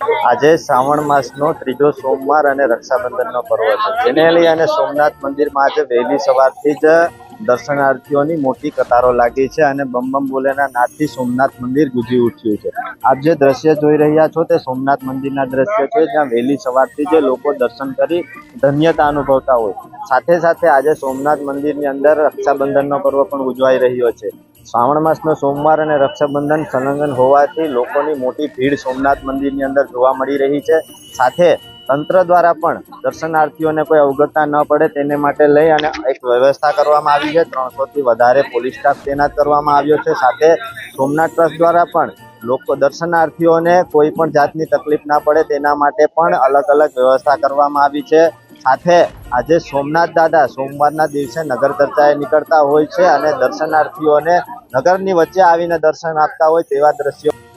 આજે શ્રાવણ માસનો ત્રીજો સોમવાર અને રક્ષાબંધનનો પર્વ છે. જેને અને સોમનાથ મંદિરમાં આજે વહેલી સવારથી જ દર્શનાર્થીઓની મોટી કતારો લાગી છે અને બમ બમ બોલેના નાદથી સોમનાથ મંદિર ગુજી ઉઠ્યું છે. આપ જે દ્રશ્ય જોઈ રહ્યા છો તે સોમનાથ મંદિરના દ્રશ્ય છે, જ્યાં વહેલી સવારથી જે લોકો દર્શન કરી ધન્યતા અનુભવતા હોય. સાથે સાથે આજે સોમનાથ મંદિરની અંદર રક્ષાબંધનનો પર્વ પણ ઉજવાઈ રહ્યો છે. શ્રાવણ માસનો સોમવાર અને રક્ષાબંધન સંલગ્ન હોવાથી લોકોની મોટી ભીડ સોમનાથ મંદિરની અંદર જોવા મળી રહી છે. સાથે તંત્ર દ્વારા પણ દર્શનાર્થીઓને કોઈ અવગતતા ન પડે તેને માટે લઈ અને એક વ્યવસ્થા કરવામાં આવી છે. ત્રણસોથી વધારે પોલીસ સ્ટાફ તૈનાત કરવામાં આવ્યો છે. સાથે સોમનાથ ટ્રસ્ટ દ્વારા પણ લોકો દર્શનાર્થીઓને કોઈ પણ જાતની તકલીફ ના પડે તેના માટે પણ અલગ અલગ વ્યવસ્થા કરવામાં આવી છે. સાથે આજે સોમનાથ દાદા સોમવારના દિવસે નગર ચર્ચાએ નીકળતા હોય છે અને દર્શનાર્થીઓને નગરની વચ્ચે આવીને દર્શન આપતા હોય તેવા દ્રશ્યો